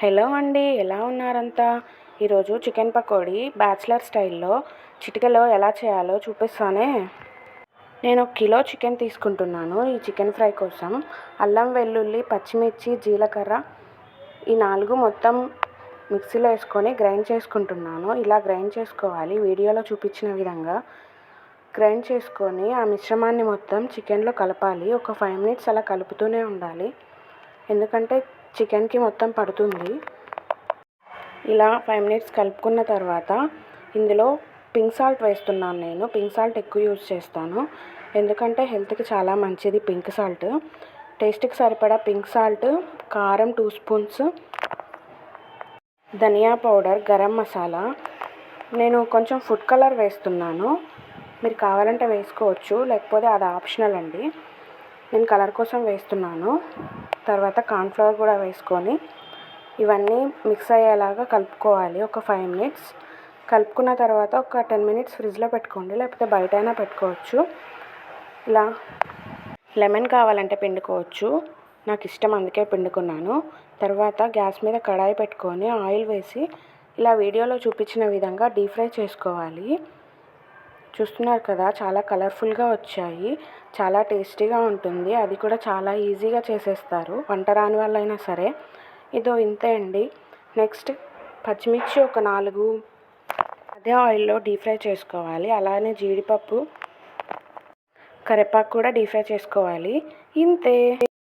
Hello అండి ఎలా ఉన్నారంతా? ఈరోజు చికెన్ పకోడీ బ్యాచిలర్ స్టైల్లో చిటికలో ఎలా చేయాలో చూపిస్తానే. నేను ఒక కిలో చికెన్ తీసుకుంటున్నాను ఈ చికెన్ ఫ్రై కోసం. అల్లం వెల్లుల్లి పచ్చిమిర్చి జీలకర్ర ఈ నాలుగు మొత్తం మిక్సీలో వేసుకొని గ్రైండ్ చేసుకుంటున్నాను. ఇలా గ్రైండ్ చేసుకోవాలి వీడియోలో చూపించిన విధంగా. గ్రైండ్ చేసుకొని ఆ మిశ్రమాన్ని మొత్తం చికెన్లో కలపాలి. ఒక ఫైవ్ మినిట్స్ అలా కలుపుతూనే ఉండాలి. ఎందుకంటే చికెన్కి మొత్తం పడుతుంది. ఇలా ఫైవ్ మినిట్స్ కలుపుకున్న తర్వాత ఇందులో పింక్ సాల్ట్ వేస్తున్నాను నేను. పింక్ సాల్ట్ ఎక్కువ యూజ్ చేస్తాను. ఎందుకంటే హెల్త్కి చాలా మంచిది పింక్ సాల్ట్. టేస్ట్కి సరిపడా పింక్ సాల్ట్ కారం టూ స్పూన్స్ ధనియా పౌడర్ గరం మసాలా. నేను కొంచెం ఫుడ్ కలర్ వేస్తున్నాను. మీరు కావాలంటే వేసుకోవచ్చు. లేకపోతే అది ఆప్షనల్ అండి. నేను కలర్ కోసం వేస్తున్నాను. తర్వాత కార్న్ఫ్లవర్ కూడా వేసుకొని ఇవన్నీ మిక్స్ అయ్యేలాగా కలుపుకోవాలి ఒక ఫైవ్ మినిట్స్. కలుపుకున్న తర్వాత ఒక టెన్ మినిట్స్ ఫ్రిడ్జ్లో పెట్టుకోండి లేకపోతే బయట అయినా పెట్టుకోవచ్చు. ఇలా లెమన్ కావాలంటే పిండుకోవచ్చు. నాకు ఇష్టం అందుకే పిండుకున్నాను. తర్వాత గ్యాస్ మీద కడాయి పెట్టుకొని ఆయిల్ వేసి ఇలా వీడియోలో చూపించిన విధంగా డీప్ ఫ్రై చేసుకోవాలి. చూస్తున్నారు కదా చాలా కలర్ఫుల్గా వచ్చాయి. చాలా టేస్టీగా ఉంటుంది. అది కూడా చాలా ఈజీగా చేసేస్తారు. వంట రాని వాళ్ళైనా సరే. ఇదో ఇంతే అండి. నెక్స్ట్ పచ్చిమిర్చి ఒక నాలుగు అదే ఆయిల్లో డీప్ ఫ్రై చేసుకోవాలి. అలానే జీడిపప్పు కరివేపాకు కూడా డీప్ ఫ్రై చేసుకోవాలి. ఇంతే.